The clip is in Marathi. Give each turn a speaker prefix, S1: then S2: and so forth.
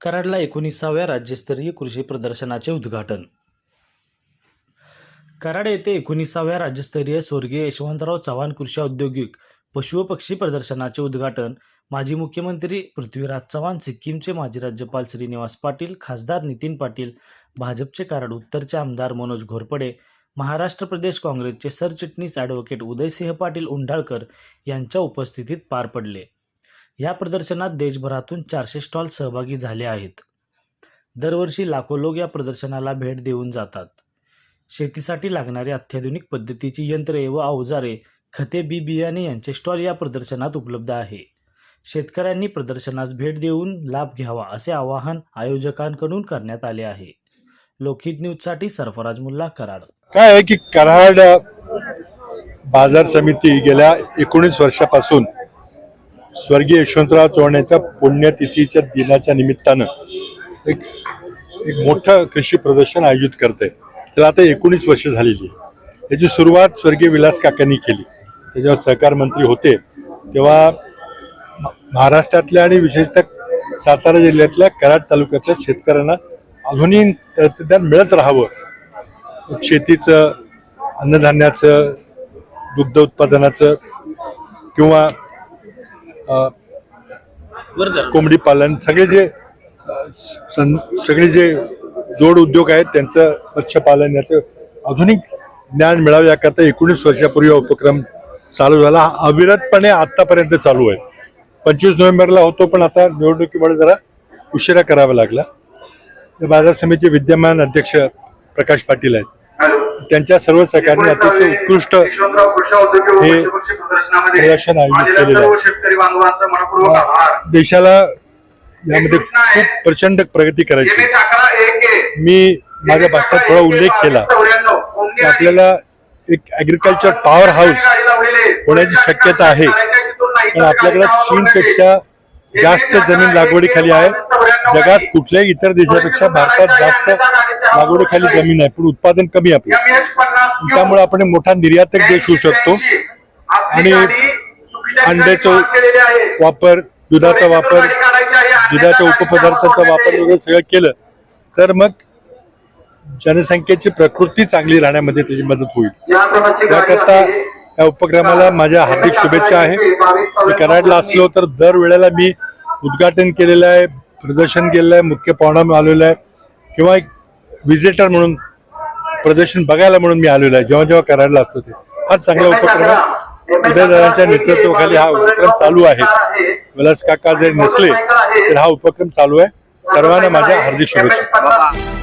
S1: कराडला एकोणीसाव्या राज्यस्तरीय कृषी प्रदर्शनाचे उद्घाटन. कराड येथे एकोणीसाव्या राज्यस्तरीय स्वर्गीय यशवंतराव चव्हाण कृषी औद्योगिक पशु व पक्षी प्रदर्शनाचे उद्घाटन माजी मुख्यमंत्री पृथ्वीराज चव्हाण सिक्कीमचे माजी राज्यपाल श्रीनिवास पाटील खासदार नितीन पाटील भाजपचे कराड उत्तरचे आमदार मनोज घोरपडे महाराष्ट्र प्रदेश काँग्रेसचे सरचिटणीस ॲडव्होकेट उदयसिंह पाटील उंडाळकर यांच्या उपस्थितीत पार पडले. या प्रदर्शनात देशभरातून चारशे स्टॉल सहभागी झाले आहेत. दरवर्षी लाखो लोक या प्रदर्शनाला भेट देऊन जातात. शेतीसाठी लागणारी अत्याधुनिक पद्धतीची यंत्रे व अवजारे खते बी बियाणे यांचे स्टॉल या प्रदर्शनात उपलब्ध आहे. शेतकऱ्यांनी प्रदर्शनास भेट देऊन लाभ घ्यावा असे आवाहन आयोजकांकडून करण्यात आले आहे. लोकहित न्यूजसाठी सरफराज मुल्ला कराड.
S2: काय आहे की कराड बाजार समिती गेल्या एकोणीस वर्षापासून स्वर्गीय यशवंतराव चव्हाण पुण्यतिथीच्या दिनाच्या निमित्तानं एक एक मोठं कृषी प्रदर्शन आयोजित करते त्याला आता एकोणीस वर्ष झालेली आहे. याची सुरुवात स्वर्गीय विलास काकांनी केली. त्याच्यावर सहकार मंत्री होते. तेव्हा महाराष्ट्रातल्या आणि विशेषतः सातारा जिल्ह्यातल्या कराड तालुक्यातल्या शेतकऱ्यांना आधुनिक तंत्रज्ञान मिळत राहावं. शेतीचं अन्नधान्याचं दुग्ध उत्पादनाचं किंवा कोंबडी पालन सगळे जे सगळे जे जोड उद्योग आहेत त्यांचं मत्स्यपालन याचं आधुनिक ज्ञान मिळावं याकरता एकोणीस वर्षापूर्वी हा उपक्रम चालू झाला. हा अविरतपणे आतापर्यंत चालू आहे. पंचवीस नोव्हेंबरला होतो पण आता निवडणुकीमुळे जरा उशिरा करावा लागला. या बाजार समितीचे विद्यमान अध्यक्ष प्रकाश पाटील आहेत. त्यांच्या सर्व सहकार्याने अतिशय उत्कृष्ट हे प्रदर्शन आयोजित केलेलं आहे. देशाला यामध्ये खूप प्रचंड प्रगती करायची. मी माझ्या भाषणात थोडा उल्लेख केला. की? आपल्याला एक ऍग्रिकल्चर पॉवर हाऊस. होण्याची शक्यता आहे. पण आपल्याकडे चीनपेक्षा जास्त जमीन लागवडीखाली आहे जगात कुठल्याही इतर देशापेक्षा भारतात जास्त लागवडीखाली जमीन आहे पण उत्पादन कमी आहे आपलं. त्यामुळे आपण मोठा निर्यातक देश होऊ शकतो आणि अंड्याचं. वापर दुधाचा वापर. दुधाच्या उपपदार्थाचा वापर वगैरे सगळं केलं तर मग जनसंख्येची प्रकृती चांगली राहण्यामध्ये त्याची मदत होईल
S3: या प्रकारची गाडी
S2: याकरता
S3: आहे.
S2: या उपक्रमाला माझ्या हार्दिक शुभेच्छा आहे मी कराडला असलो तर दर वेळेला मी उद्घाटन केलेलं आहे प्रदर्शन केलेलं आहे मुख्य पाहुणा मी आलेलो आहे. किंवा एक व्हिजिटर म्हणून प्रदर्शन बघायला म्हणून मी आलेलो आहे. जेव्हा जेव्हा कराडला असतो ते. फार चांगला उपक्रम आहे. उदयदारांच्या नेतृत्वाखाली हा उपक्रम चालू आहे. विलास काका जरी नसले तर हा उपक्रम चालू आहे. सर्वांना माझ्या हार्दिक
S3: शुभेच्छा.